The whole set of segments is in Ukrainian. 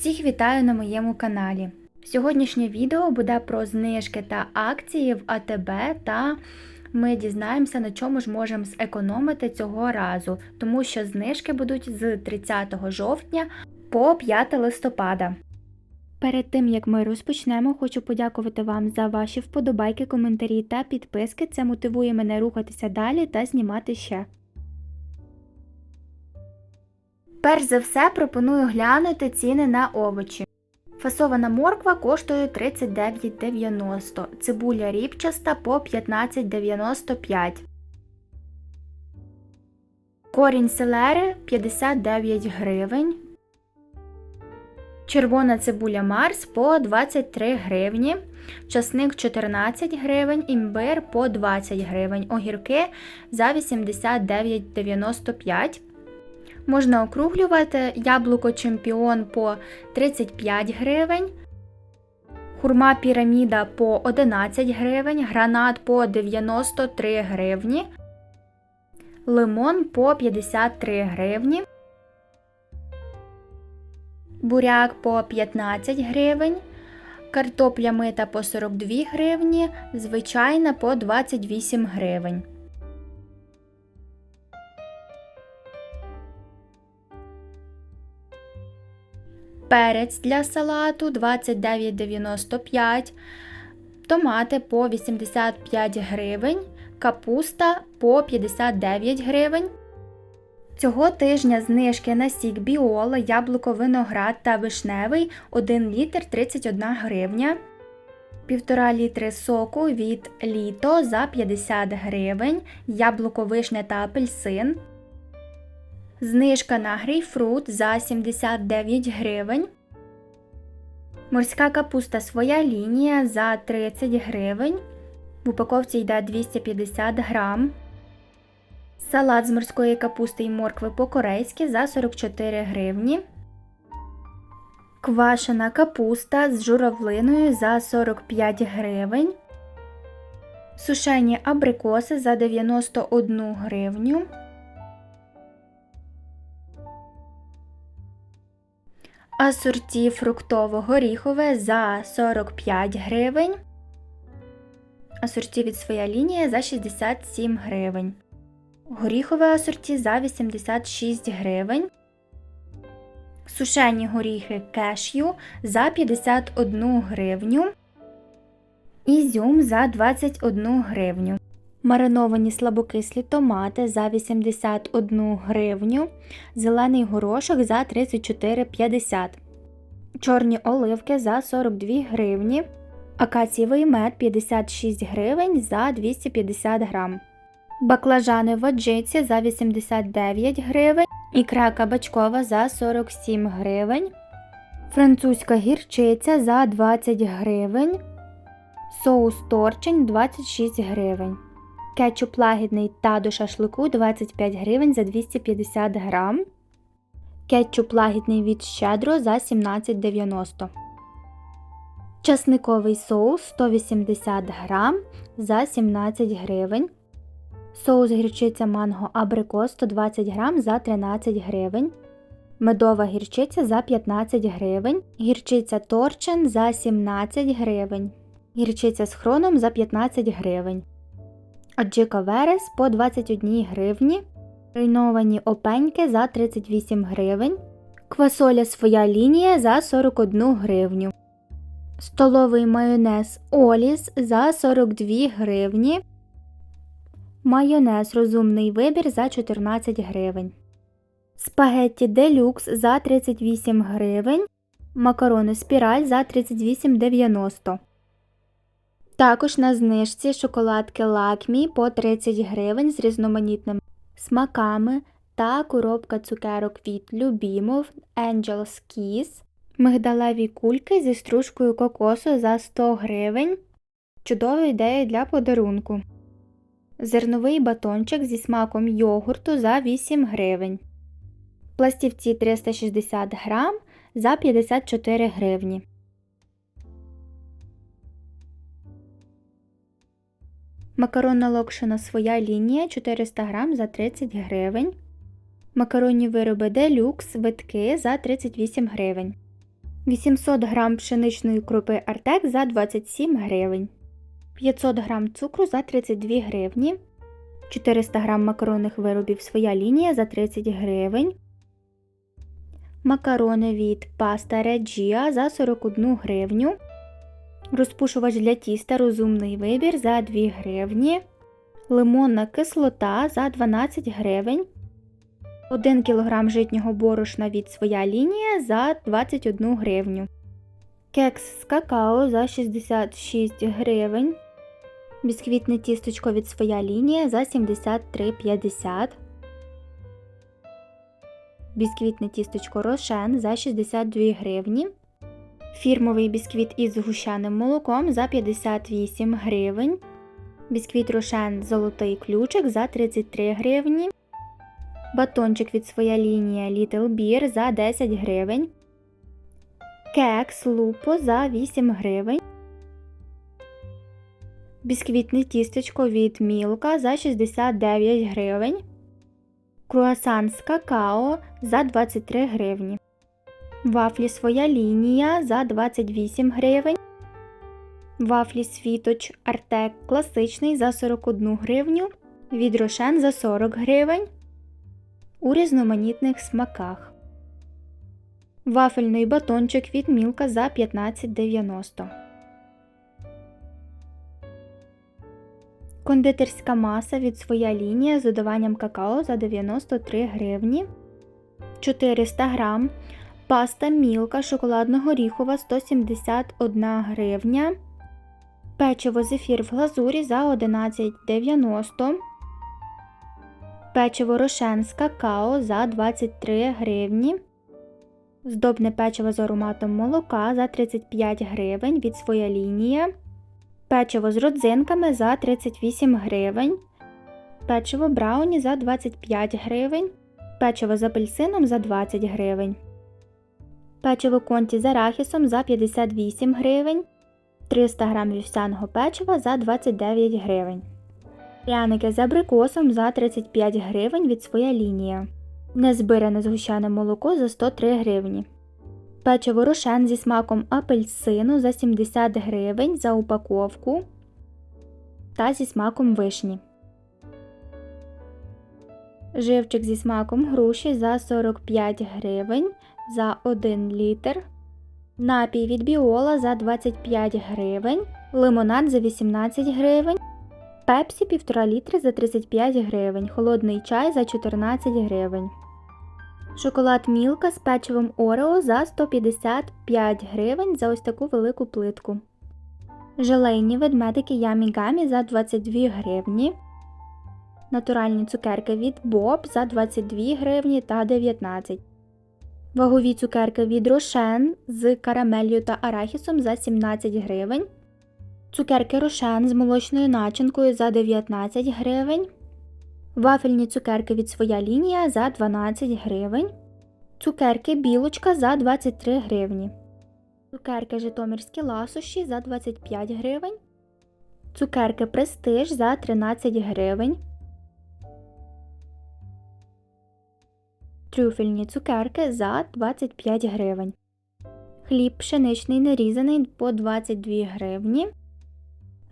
Всіх вітаю на моєму каналі. Сьогоднішнє відео буде про знижки та акції в АТБ та ми дізнаємося, на чому ж можемо зекономити цього разу, тому що знижки будуть з 30 жовтня по 5 листопада. Перед тим як ми розпочнемо, хочу подякувати вам за ваші вподобайки, коментарі та підписки. Це мотивує мене рухатися далі та знімати ще. Перш за все пропоную глянути ціни на овочі. Фасована морква коштує 39,90, цибуля ріпчаста по 15,95. Корінь селери 59 гривень. Червона цибуля Марс по 23 гривні, часник 14 гривень, імбир по 20 гривень, огірки за 89,95 Можна округлювати. Яблуко чемпіон по 35 гривень, хурма піраміда по 11 гривень, гранат по 93 гривні, лимон по 53 гривні, буряк по 15 гривень, картопля мита по 42 гривні, звичайна по 28 гривень. Перець для салату 29,95, томати по 85 гривень, капуста по 59 гривень. Цього тижня знижки на сік біола, яблуко, виноград та вишневий 1 літр 31 гривня. 1,5 літри соку від літо за 50 гривень, яблуко, вишня та апельсин. Знижка на грейпфрут за 79 гривень. Морська капуста своя лінія за 30 гривень. В упаковці йде 250 грам. Салат з морської капусти і моркви по-корейськи за 44 гривні. Квашена капуста з журавлиною за 45 гривень. Сушені абрикоси за 91 гривню. Асорті фруктово-горіхове за 45 гривень. Асорті від своя лінія за 67 гривень. Горіхове асорті за 86 гривень. Сушені горіхи кешю за 51 гривню. Ізюм за 21 гривню. Мариновані слабокислі томати за 81 гривню, зелений горошок за 34,50, чорні оливки за 42 гривні, акацієвий мед 56 гривень за 250 грам, баклажани в аджиці за 89 гривень, ікра кабачкова за 47 гривень, французька гірчиця за 20 гривень, соус торчень 26 гривень. Кетчуп лагідний та до шашлику 25 гривень за 250 грам. Кетчуп лагідний від щедро за 17,90. Часниковий соус 180 грам за 17 гривень. Соус гірчиця манго абрикос 120 грам за 13 гривень. Медова гірчиця за 15 гривень. Гірчиця торчен за 17 гривень. Гірчиця з хроном за 15 гривень аджика верес по 21 гривні, рейновані опеньки за 38 гривень, квасоля своя лінія за 41 гривню, столовий майонез Оліс за 42 гривні, майонез розумний вибір за 14 гривень, спагетті делюкс за 38 гривень, макарони спіраль за 38,90 також на знижці шоколадки Лакмі по 30 гривень з різноманітними смаками та коробка цукерок від Любімов Angel's Kiss, мигдалеві кульки зі стружкою кокосу за 100 гривень. Чудова ідея для подарунку. Зерновий батончик зі смаком йогурту за 8 гривень. Пластівці 360 грам за 54 гривні. Макаронна локшина своя лінія 400 г за 30 гривень. Макаронні вироби делюкс витки за 38 гривень. 800 г пшеничної крупи Артек за 27 гривень, 500 г цукру за 32 гривні, 400 г макаронних виробів своя лінія за 30 гривень, макарони від паста Реджіа за 41 гривню, розпушувач для тіста розумний вибір за 2 гривні, лимонна кислота за 12 гривень. 1 кг житнього борошна від своя лінія за 21 гривню. Кекс з какао за 66 гривень. Бісквітне тісточко від своя лінія за 73,50. Бісквітне тісточко Рошен за 62 гривні. Фірмовий бісквіт із згущеним молоком за 58 гривень. Бісквіт Рошен Золотий ключик за 33 гривні. Батончик від своя лінія Little Beer за 10 гривень. Кекс Лупо за 8 гривень. Бісквітне тістечко від Мілка за 69 гривень. Круасан з какао за 23 гривні. Вафлі своя лінія за 28 гривень. Вафлі світоч Артек класичний за 41 гривню. Від Рошен за 40 гривень у різноманітних смаках. Вафельний батончик від Мілка за 15,90. Кондитерська маса від своя лінія з додаванням какао за 93 гривні. 400 грам. Паста Мілка шоколадно-горіхова 171 гривня. Печиво зефір в глазурі за 11,90 Печиво рошен з какао за 23 гривні. Здобне печиво з ароматом молока за 35 гривень від своя лінія. Печиво з родзинками за 38 гривень. Печиво брауні за 25 гривень. Печиво з апельсином за 20 гривень. Печиво конті з арахісом за 58 гривень. 300 г вівсяного печива за 29 гривень. Пряники з абрикосом за 35 гривень від своя лінія. Незбиране згущене молоко за 103 гривні. Печиво рошен зі смаком апельсину за 70 гривень за упаковку та зі смаком вишні. Живчик зі смаком груші за 45 гривень за 1 літр. Напій від біола за 25 гривень. Лимонад за 18 гривень. Пепсі 1,5 літри за 35 гривень, холодний чай за 14 гривень. Шоколад Мілка з печивом Орео за 155 гривень за ось таку велику плитку. Желейні ведмедики Ямі Гамі за 22 гривні. Натуральні цукерки від Боб за 22 гривні та 19. Вагові цукерки від Рошен з карамелью та арахісом за 17 гривень. Цукерки рошен з молочною начинкою за 19 гривень. Вафельні цукерки від своя лінія за 12 гривень. Цукерки білочка за 23 гривні. Цукерки Житомирські ласощі за 25 гривень. Цукерки Престиж за 13 гривень. Трюфельні цукерки за 25 гривень. Хліб пшеничний нарізаний по 22 гривні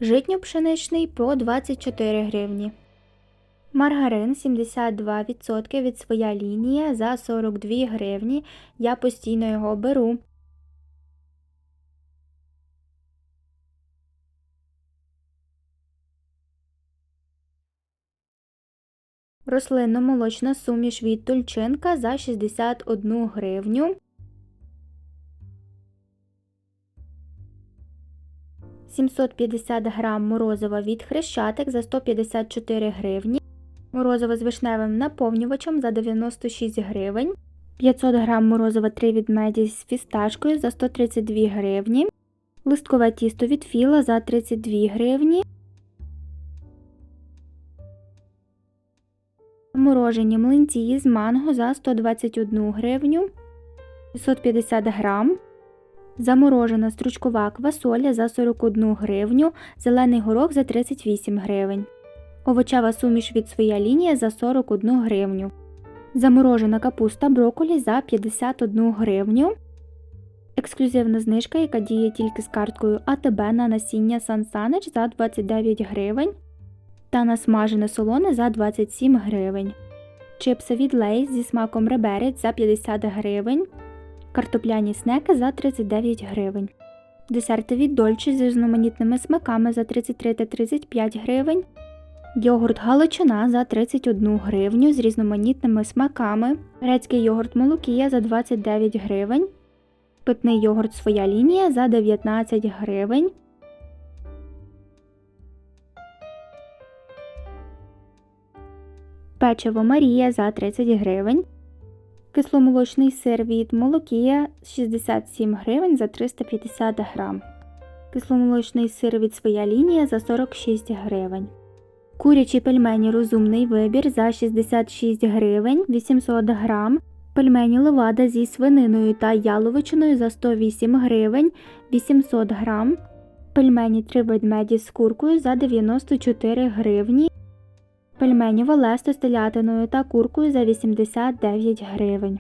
житньо-пшеничний по 24 гривні. Маргарин 72% від своя лінія за 42 гривні. Я постійно його беру. Рослинно-молочна суміш від тульчинка за 61 гривню. 750 грам морозива від хрещатик за 154 гривні, морозиво з вишневим наповнювачем за 96 гривень, 500 грам морозива 3 від меді з фісташкою за 132 гривні, листкове тісто від філа за 32 гривні, морожені млинці з манго за 121 гривню, 650 грам, Заморожена стручкова квасоля за 41 гривню, зелений горох за 38 гривень. Овочева суміш від своя лінія за 41 гривню. Заморожена капуста брокколі за 51 гривню. Ексклюзивна знижка, яка діє тільки з карткою АТБ на насіння Сансанич за 29 гривень та на смажене солоне за 27 гривень. Чипси від Лейс зі смаком реберець за 50 гривень. Картопляні снеки за 39 гривень. Десерти від Дольче з різноманітними смаками за 33 та 35 гривень. Йогурт Галичина за 31 гривню з різноманітними смаками. Грецький йогурт Молокія за 29 гривень. Питний йогурт Своя лінія за 19 гривень. Печиво Марія за 30 гривень. Кисломолочний сир від Молокія 67 гривень за 350 грам. Кисломолочний сир від Своя лінія за 46 гривень. Курячі пельмені розумний вибір за 66 гривень 800 грам. Пельмені левада зі свининою та яловичиною за 108 гривень 800 грам. Пельмені три ведмеді з куркою за 94 гривні. Пельмені Валесто з телятиною та куркою за 89 гривень.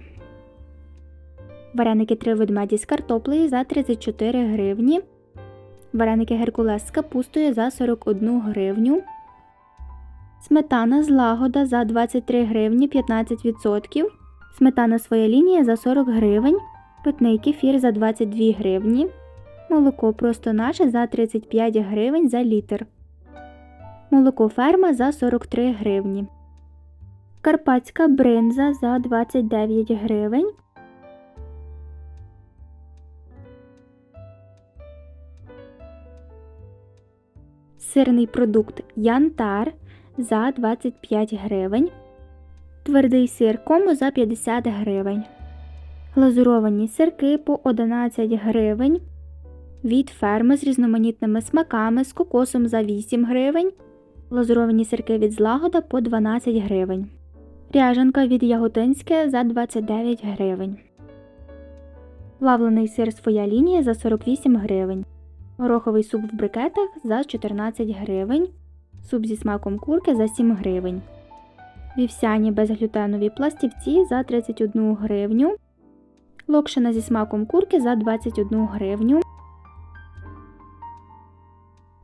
Вареники три ведмеді з картоплею за 34 гривні. Вареники Геркулес з капустою за 41 гривню. Сметана з лагода за 23 гривні 15%. Сметана своя лінія за 40 гривень. Питний кефір за 22 гривні. Молоко просто наше за 35 гривень за літр. Молоко ферма за 43 гривні. Карпатська бринза за 29 гривень. Сирний продукт Янтар за 25 гривень. Твердий сир кому за 50 гривень. Глазуровані сирки по 11 гривень. Від ферми з різноманітними смаками з кокосом за 8 гривень. Глазуровані сирки від злагода по 12 гривень. Ряжанка від Яготинське за 29 гривень. Плавлений сир своя лінія за 48 гривень. Гороховий суп в брикетах за 14 гривень. Суп зі смаком курки за 7 гривень. Вівсяні безглютенові пластівці за 31 гривню. Локшина зі смаком курки за 21 гривню.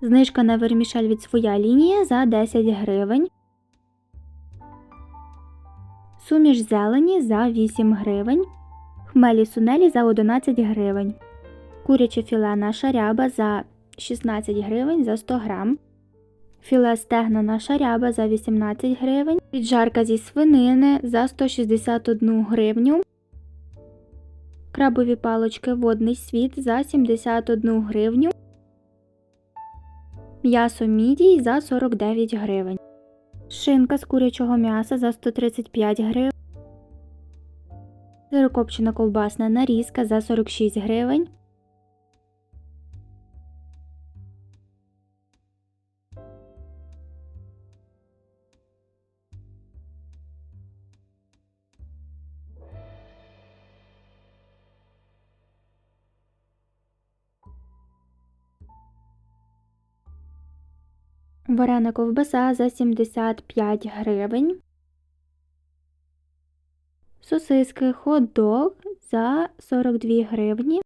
Знижка на вермішель від своя лінія за 10 гривень. Суміш зелені за 8 гривень. Хмелі сунелі за 11 гривень. Куряче філе наша ряба за 16 гривень за 100 грам. Філе стегна наша ряба за 18 гривень. Піджарка зі свинини за 161 гривню. Крабові палочки водний світ за 71 гривню. М'ясо мідій за 49 гривень. Шинка з курячого м'яса за 135 гривень. Сирокопчена ковбасна нарізка за 46 гривень. Варена ковбаса за 75 гривень. Сосиски хот-дог за 42 гривні.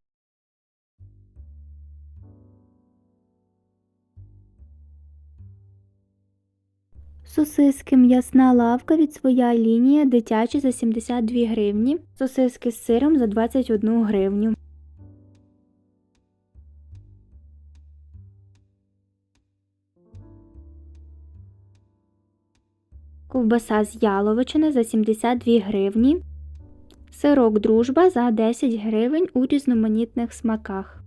Сосиски м'ясна лавка від своя лінія дитячі за 72 гривні. Сосиски з сиром за 21 гривню. Ковбаса з яловичини за 72 гривні. Сирок дружба за 10 гривень у різноманітних смаках.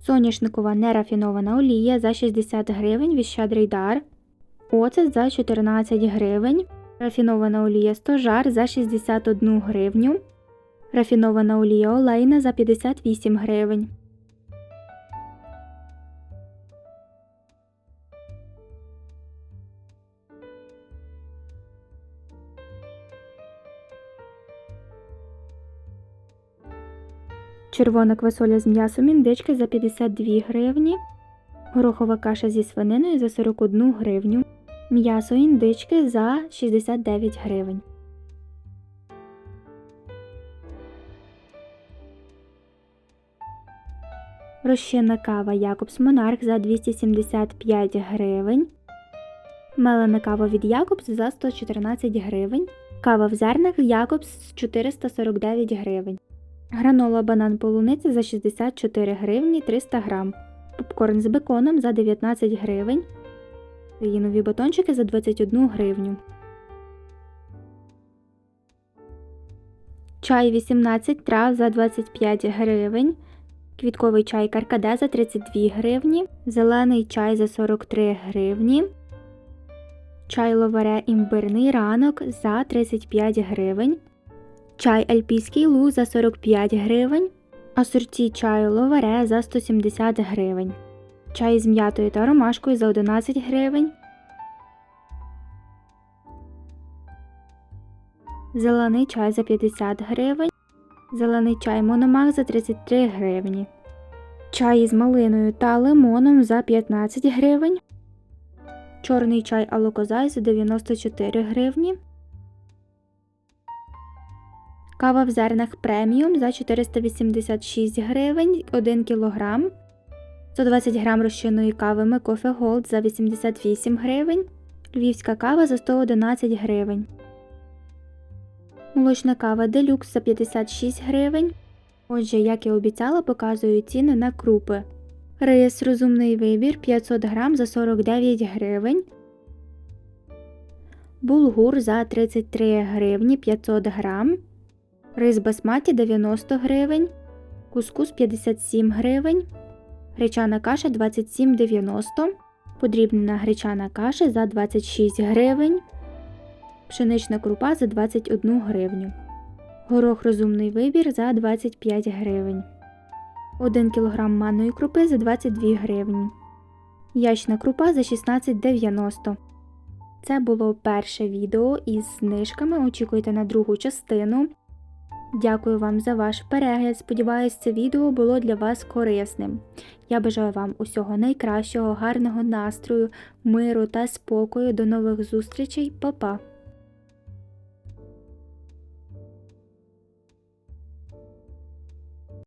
Соняшникова нерафінована олія за 60 гривень від щедрий дар. Оцет за 14 гривень. Рафінована олія стожар за 61 гривню. Рафінована олія олейна за 58 гривень. червона квасоля з м'ясом індички за 52 гривні, горохова каша зі свининою за 41 гривню, м'ясо індички за 69 гривень. Розчинна кава Якобс Монарх за 275 гривень. Мелена кава від Якобс за 114 гривень. Кава в зернах Якобс 449 гривень. Гранола банан полуниця за 64 гривні 300 грам. Попкорн з беконом за 19 гривень. Їнові батончики за 21 гривню. Чай 18 трав за 25 гривень. Квітковий чай каркаде за 32 гривні. Зелений чай за 43 гривні. Чай ловаре імбирний ранок за 35 гривень. Чай альпійський лу за 45 гривень. Асорті чаю ловаре за 170 гривень. Чай з м'ятою та ромашкою за 11 гривень. Зелений чай за 50 гривень. Зелений чай мономах за 33 гривні. Чай із малиною та лимоном за 15 гривень. Чорний чай алокозай за 94 гривні. Кава в зернах преміум за 486 гривень 1 кг. 120 грам розчинної кави Мекофе Голд за 88 гривень. Львівська кава за 111 гривень. Молочна кава Делюкс за 56 гривень. Отже, як і обіцяла, показую ціни на крупи. Рис розумний вибір 500 грам за 49 гривень. Булгур за 33 гривні 500 грам. Рис басматі 90 гривень. Кускус 57 гривень. Гречана каша 27,90. Подрібнена гречана каша за 26 гривень. Пшенична крупа за 21 гривню. Горох розумний вибір за 25 гривень. 1 кг манної крупи за 22 гривні. Ячна крупа за 16,90. Це було перше відео із знижками. Очікуйте на другу частину. Дякую вам за ваш перегляд. Сподіваюсь, це відео було для вас корисним. Я бажаю вам усього найкращого, гарного настрою, миру та спокою. До нових зустрічей, Па-па!